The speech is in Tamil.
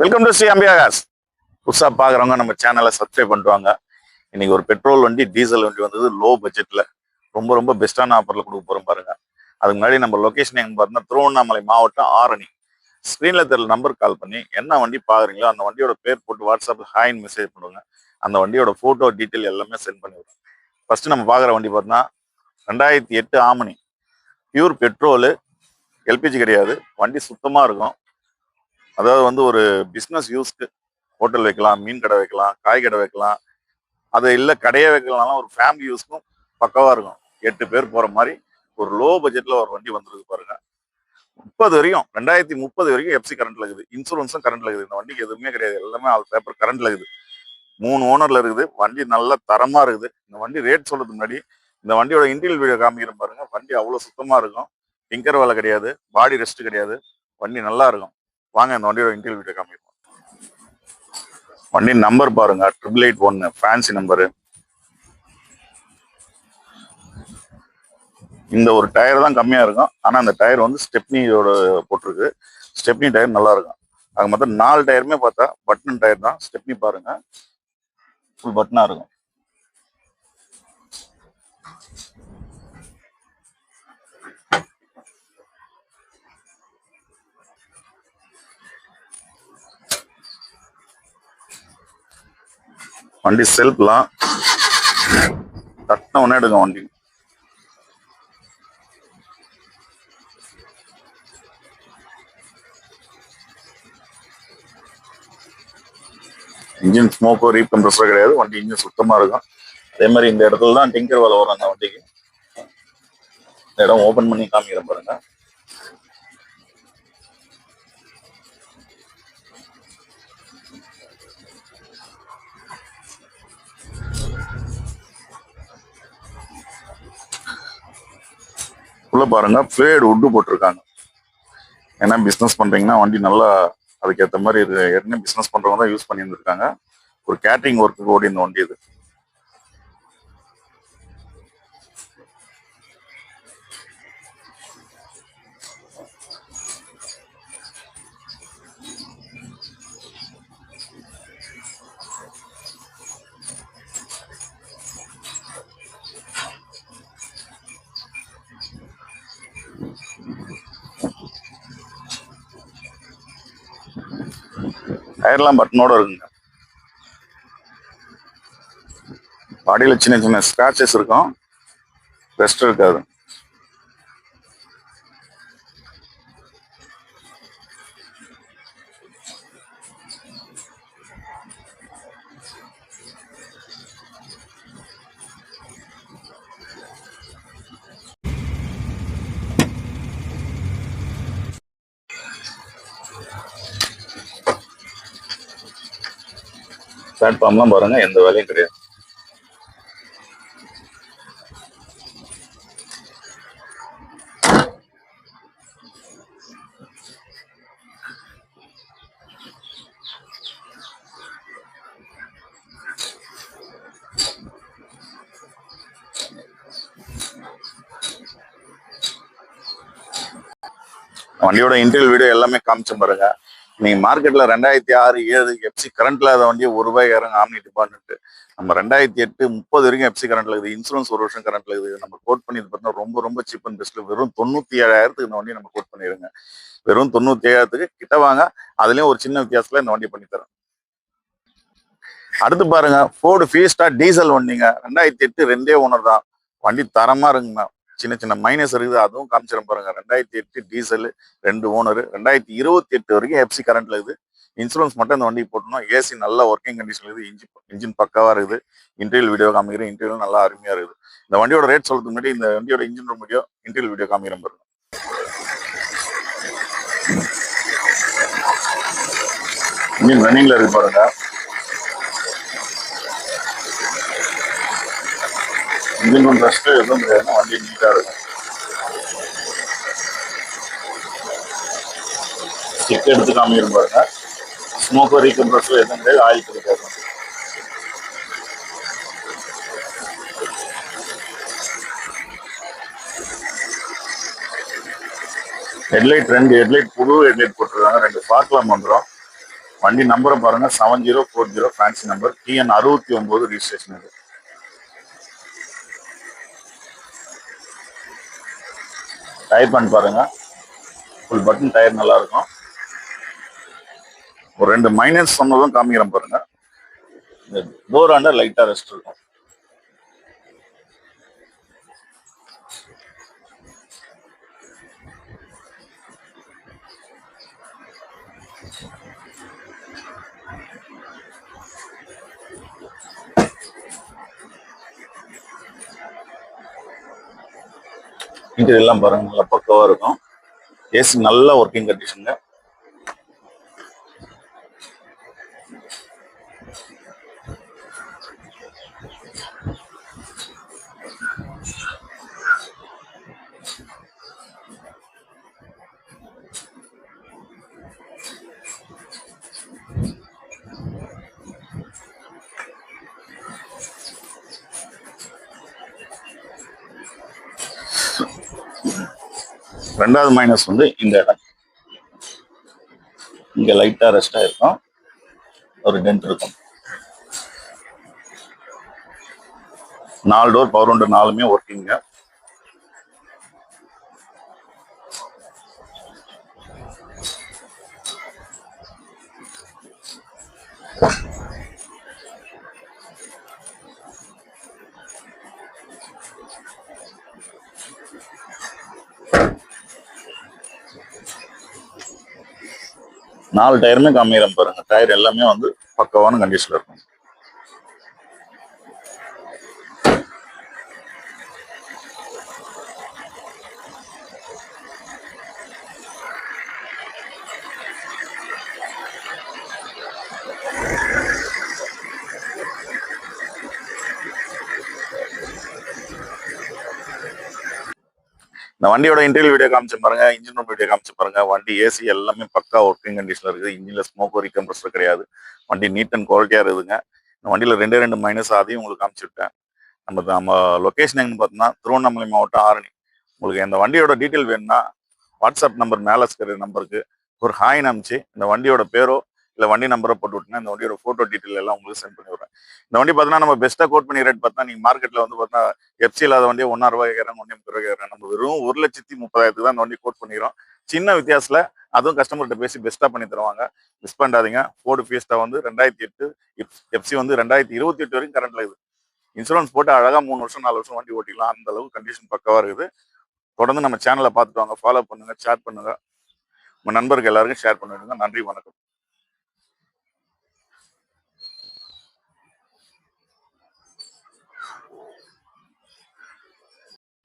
வெல்கம் டு ஸ்ரீ அம்பியாகாஸ் புதுசாக பார்க்குறவங்க நம்ம சேனலை சப்ஸ்கிரைப் பண்ணுவாங்க இன்னைக்கு ஒரு பெட்ரோல் வண்டி டீசல் வண்டி வந்தது லோ. பட்ஜெட்டில் ரொம்ப ரொம்ப பெஸ்ட்டான ஆஃபரில் கொடுக்க போகிறோம் பாருங்க. அதுக்கு முன்னாடி நம்ம லொக்கேஷன் எங்கே பார்த்தீங்கன்னா திருவண்ணாமலை மாவட்டம் ஆரணி. ஸ்க்ரீனில் தெரியல நம்பர் கால் பண்ணி என்ன வண்டி பார்க்குறீங்களோ அந்த வண்டியோட பேர் போட்டு வாட்ஸ்அப்பில் ஹாய்னு மெசேஜ் பண்ணுவாங்க அந்த வண்டியோட ஃபோட்டோ டீட்டெயில் எல்லாமே சென்ட் பண்ணிவிடுவோம் ஃபஸ்ட்டு ஃபர்ஸ்ட் நம்ம பார்க்குற வண்டி பார்த்தோன்னா ரெண்டாயிரத்தி எட்டு ஆமணி. பியூர் பெட்ரோலு எல்பிஜி கிடையாது. வண்டி சுத்தமாக இருக்கும். அதாவது வந்து ஒரு பிஸ்னஸ் யூஸ்க்கு ஹோட்டல் வைக்கலாம் மீன் கடை வைக்கலாம் காய் கடை வைக்கலாம். அதை இல்லை கடையே வைக்கலாம்னா ஒரு ஃபேமிலி யூஸ்க்கும் பக்கவாக இருக்கும். எட்டு பேர் போகிற மாதிரி ஒரு லோ பட்ஜெட்டில் ஒரு வண்டி வந்துருக்கு பாருங்க. முப்பது வரைக்கும் ரெண்டாயிரத்தி முப்பது வரைக்கும் எஃப்சி கரண்ட்ல இருக்குது. இன்சூரன்ஸும் கரண்ட்ல இருக்குது. இந்த வண்டிக்கு எதுவுமே கிடையாது. எல்லாமே ஆல் பேப்பர் கரண்ட்ல இருக்குது. மூணு ஓனர்ல இருக்குது. வண்டி நல்ல தரமாக இருக்குது. இந்த வண்டி ரேட் சொல்றதுக்கு முன்னாடி இந்த வண்டியோட இன்டீரியல் வீடியோ காமிக்கிற பாருங்க. வண்டி அவ்வளோ சுத்தமாக இருக்கும். டிங்கர் வேலை கிடையாது. பாடி ரெஸ்ட் கிடையாது. வண்டி நல்லா இருக்கும். வாங்க இந்த வண்டியோட இன்டீரியல் வீடியோ காமிப்போம். வண்டி நம்பர் பாருங்க ட்ரிபிள் எயிட் ஒன்னு ஃபேன்சி நம்பரு இந்த ஒரு டயர் தான் கம்மியா இருக்கும். ஆனா அந்த டயர் வந்து ஸ்டெப்னியோட போட்டிருக்கு. ஸ்டெப்னி டயர் நல்லா இருக்கும். அது மொத்தம் நாலு டயருமே பார்த்தா பட்டன் டயர் தான். ஸ்டெப்னி பாருங்க ஃபுல் பட்டனா இருக்கும். வண்டி செல்ஃப்லாம் தட்டின உடனே எடுங்க வண்டி. இன்ஜின் ஸ்மோக்கோ ரீப் கம்ப்ரஸர் கிடையாது வண்டி இன்ஜின் சுத்தமா இருக்கும். அதே மாதிரி இந்த இடத்துல தான் டிங்கர் வேலை வரும் அந்த வண்டிக்கு. இந்த இடம் ஓபன் பண்ணி காமிக்கிறேன் பாருங்க. உள்ள பாருங்க ஃபேடு உட்டு போட்டிருக்காங்க. ஏன்னா பிஸ்னஸ் பண்றீங்கன்னா வண்டி நல்லா அதுக்கேற்ற மாதிரி இருக்கு ஏற்கனவே பிஸ்னஸ் பண்றவங்க தான் யூஸ் பண்ணியிருந்துருக்காங்க. ஒரு கேட்ரிங் ஒர்க்கு ஓடி இந்த வண்டி இது. டயர்லாம் பட்டனோட இருக்குங்க. பாடியில் சின்ன சின்ன ஸ்க்ராச்சஸ் இருக்கும். ரெஸ்ட் இருக்காது. பிளாட்ஃபார்ம்லாம் பாருங்க எந்த வேலையும் கிடையாது. வண்டியோட இன்டீரியல் வீடியோ எல்லாமே காமிச்சு பாருங்க. நீங்கள் மார்க்கெட்ல ரெண்டாயிரத்தி ஆறு ஏழு எஃப்சி கரண்ட்ல அதை வண்டியை ஒரு ரூபாய் இறங்க ஆம்னி டிபார்ட்மெண்ட் நம்ம ரெண்டாயிரத்தி எட்டு முப்பது வரைக்கும் எஃப்சி கரண்ட்ல இருக்குது. இன்சூரன்ஸ் ஒரு வருஷம் கரண்ட்ல இருக்குது. நம்ம கோட் பண்ணி பார்த்தீங்கன்னா ரொம்ப ரொம்ப சீப் அண்ட் பெஸ்ட்டில் வெறும் தொண்ணூத்தி ஏழாயிரத்துக்கு இந்த வண்டியை நம்ம கோட் பண்ணிடுங்க. வெறும் தொண்ணூத்தி ஏழாயிரத்துக்கு கிட்ட வாங்க. அதுலயும் ஒரு சின்ன வித்தியாசத்துல இந்த வண்டி பண்ணித்தரோம் அடுத்து பாருங்க ஃபோர்டு ஃபீஸ்டா டீசல் வண்டிங்க. ரெண்டாயிரத்தி எட்டு ரெண்டே ஓனர் தான். வண்டி தரமா இருக்குங்க. சின்ன சின்ன மைனஸ் இருக்குது. அதுவும் காமிச்சிடும் பாருங்க. ரெண்டாயிரத்தி எட்டு டீசல் ரெண்டு ஓனர் ரெண்டாயிரத்தி இருபத்தி எட்டு வரைக்கும் எஃப்சி கரண்ட்ல இருக்குது. இன்சூரன்ஸ் மட்டும் இந்த வண்டி போட்டோம்னா ஏசி நல்ல ஒர்க்கிங் கண்டிஷன் இருக்குது. இன்ஜின் இன்ஜின் பக்காவாக இருக்குது. இன்டீரியல் வீடியோ காமிக்கிறேன். இன்டீரியல் நல்லா அருமையா இருக்குது. இந்த வண்டியோட ரேட் சொல்றதுக்கு முன்னாடி இந்த வண்டியோட engine room video interior video காமிக்கிறேன் பாருங்க. இன்ஜின் ரன்னிங்ல இருக்கு பாருங்க. இன்ஜின் ரூம் எதுவும் கிடையாதுன்னா வண்டி நீட்டாக இருக்கும். ஸ்டிக் எடுத்து காமிக்கிற பாருங்க. ஸ்மோக்கர் ரீகம்ப்ரஸர் எதுவும் கிடையாது ஆயில் கிடைக்காது. ஹெட்லைட் ரெண்டு ஹெட்லைட் புது ஹெட்லைட் போட்டிருக்காங்க. ரெண்டு ஃபார்க்லாம் வந்துடும் வண்டி நம்பரை பாருங்க seven zero four zero fancy number TN அறுபத்தி ஒம்பது ரிஜிஸ்ட்ரேஷன் இது. டயர் பண்ணி பாருங்க. ஃபுல் பட்டன் டயர் நல்லா இருக்கும். ஒரு ரெண்டு மைனஸ் சொன்னதும் காமிக்கிறேன் பாருங்க. இந்த டோர் ஆண்ட லைட்டா ரெஸ்ட் இருக்கும். இன்டீரியர்லாம் பாருங்க நல்லா பக்கவா இருக்கும். ஏசி நல்ல ஒர்க்கிங் கண்டிஷனுங்க ரெண்டாவது மைனஸ் வந்து இந்த இடம். இங்க லைட்டா ரெஸ்டா இருக்கும் ஒரு டென்ட் இருக்கும். நாலு டோர் பவர் ஒன்று நாலுமே ஒர்க்கிங்க நாலு டயருமே கம்மியிடம் பாருங்க. டயர் எல்லாமே வந்து பக்கவான கண்டிஷன்ல இருக்கும். இந்த வண்டியோட இன்டீரியல் வீடியோ காமிச்சு பாருங்க இன்ஜின் ரூம் வீடியோ காமிச்சு பாருங்க. வண்டி ஏசி எல்லாமே பக்கா ஒர்க்கிங் கண்டிஷன்ல இருக்குது. இன்ஜின்ல ஸ்மோக் ஒரு கம்ப்ரஸர் கிடையாது. வண்டி நீட் அண்ட் குவாலிட்டியா இருக்குதுங்க. இந்த வண்டியில ரெண்டே ரெண்டு மைனஸ் அதையும் உங்களுக்கு காமிச்சு விட்டேன். நம்ம நம்ம லொகேஷன் எங்கன்னு பார்த்தோம்னா திருவண்ணாமலை மாவட்டம் ஆரணி. உங்களுக்கு இந்த வண்டியோட டீட்டெயில் வேணும்னா வாட்ஸ்அப் நம்பர் மேலே இருக்கிற நம்பருக்கு ஒரு ஹாய் அனுப்பிச்சு இந்த வண்டியோட பேரோ இல்லை வண்டி நம்பரை போட்டு விட்டுனா இந்த வண்டியோட ஃபோட்டோ டீட்டெயில் எல்லாம் உங்களுக்கு சென்ட் பண்ணி விடுறேன். இந்த வண்டி பார்த்தீங்கன்னா நம்ம பெஸ்ட்டாக கோட் பண்ணி ரேட் பார்த்தா நீங்கள் மார்க்கெட்டில் வந்து பார்த்தா எஃப்சி இல்லாத வண்டியை ஒன்றா ரூபாய் கேட்குறாங்க ஒன்றே முப்பது ரூபாய் கேட்குறாங்க நம்ம வெறும் ஒரு லட்சத்தி முப்பதாயிரத்துக்கு தான் இந்த வண்டி கோட் பண்ணிக்கிறோம். சின்ன வித்தியாசத்தில் அதுவும் கஸ்டமர்கிட்ட பேசி பெஸ்ட்டாக பண்ணி தருவாங்க. மிஸ் பண்ணாதீங்க. ஃபோர்டு ஃபீஸ்டா வந்து ரெண்டாயிரத்தி எட்டு எஃப்சி வந்து ரெண்டாயிரத்தி இருபத்தி எட்டு வரைக்கும் கரண்ட்ல இருக்குது. இன்சூரன்ஸ் போட்டு அழகாக மூணு வருஷம் நாலு வருஷம் வண்டி ஓட்டிக்கலாம். அந்த அளவுக்கு கண்டிஷன் பக்கவாக இருக்குது. தொடர்ந்து நம்ம சேனலை பார்த்துட்டு வாங்க. ஃபாலோ பண்ணுங்க ஷேர் பண்ணுங்க. நம்ம நண்பர்கள் எல்லாருக்கும் ஷேர் பண்ணிடுங்க நன்றி வணக்கம்.